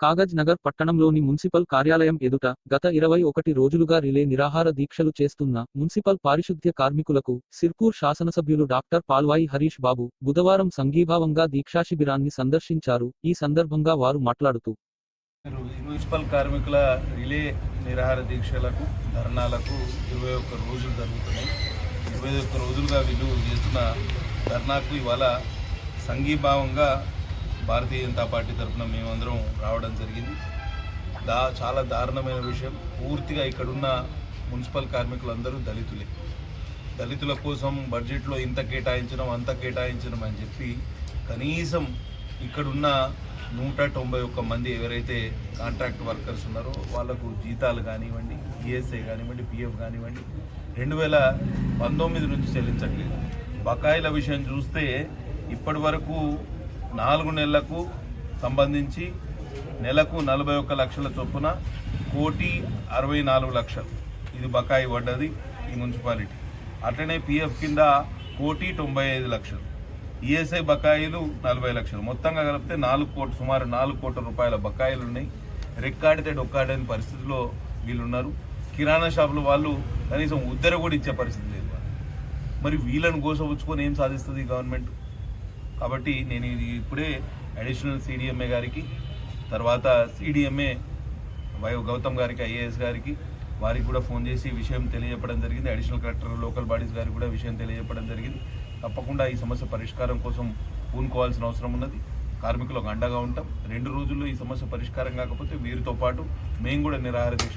కాగజ్ నగర్ పట్టణంలోని మున్సిపల్ కార్యాలయం ఎదుట గత ఇరవై ఒకటి రోజులుగా రిలే నిరాహార దీక్షలు చేస్తున్న మున్సిపల్ పారిశుద్ధ్య కార్మికులకు సిర్పూర్ శాసనసభ్యులు డాక్టర్ పాల్వాయి హరీష్ బాబు బుధవారం సంఘీభావంగా దీక్షా శిబిరాన్ని సందర్శించారు. ఈ సందర్భంగా వారు మాట్లాడుతూ మున్సిపల్ కార్మికుల రిలే నిరాహార దీక్షలకు ధర్నాలకు ఇరవై ఒక్క రోజులు జరుగుతున్నాయి. ఇరవై ఒక్క రోజులుగా వీళ్ళు చేస్తున్న ధర్నాకు ఇవాళ సంఘీభావంగా భారతీయ జనతా పార్టీ తరఫున మేమందరం రావడం జరిగింది. దా చాలా దారుణమైన విషయం. పూర్తిగా ఇక్కడున్న మున్సిపల్ కార్మికులందరూ దళితులే. దళితుల కోసం బడ్జెట్లో ఇంత కేటాయించడం అంత కేటాయించడం అని చెప్పి కనీసం ఇక్కడున్న నూట తొంభై ఒక్క మంది ఎవరైతే కాంట్రాక్ట్ వర్కర్స్ ఉన్నారో వాళ్ళకు జీతాలు కానివ్వండి ఈఎస్ఐ కానివ్వండి పిఎఫ్ కానివ్వండి రెండు వేల పంతొమ్మిది నుంచి చెల్లించట్లేదు. బకాయిల విషయం చూస్తే ఇప్పటి వరకు నాలుగు నెలలకు సంబంధించి నెలకు నలభై ఒక్క లక్షల చొప్పున కోటి అరవై నాలుగు లక్షలు. ఇది బకాయి పడ్డది ఈ మున్సిపాలిటీ. అట్లనే పిఎఫ్ కింద కోటి తొంభై ఐదు లక్షలు. ఈఎస్ఐ బకాయిలు నలభై లక్షలు. మొత్తంగా కలిపితే నాలుగు కోట్లు సుమారు నాలుగు కోట్ల రూపాయల బకాయిలు ఉన్నాయి. రెక్కాడితే డొక్కాడని పరిస్థితిలో వీళ్ళున్నారు. కిరాణా షాపుల వాళ్ళు కనీసం ఉద్దర కూడా ఇచ్చే పరిస్థితి లేదు. మరి వీళ్ళని గోసపుచ్చుకొని ఏం సాధిస్తుంది ఈ గవర్నమెంట్? కాబట్టి నేను ఇది ఇప్పుడే అడిషనల్ సిడిఎంఏ గారికి తర్వాత సిడిఎంఏ వై గౌతమ్ గారికి ఐఏఎస్ గారికి వారికి కూడా ఫోన్ చేసి విషయం తెలియజెప్పడం జరిగింది. అడిషనల్ కలెక్టర్ లోకల్ బాడీస్ గారికి కూడా విషయం తెలియజెప్పడం జరిగింది. తప్పకుండా ఈ సమస్య పరిష్కారం కోసం పూనుకోవాల్సిన అవసరం ఉన్నది. కార్మికులకు అండగా ఉంటాం. రెండు రోజుల్లో ఈ సమస్య పరిష్కారం కాకపోతే వీరితో పాటు మేము కూడా నిరాహార దీక్ష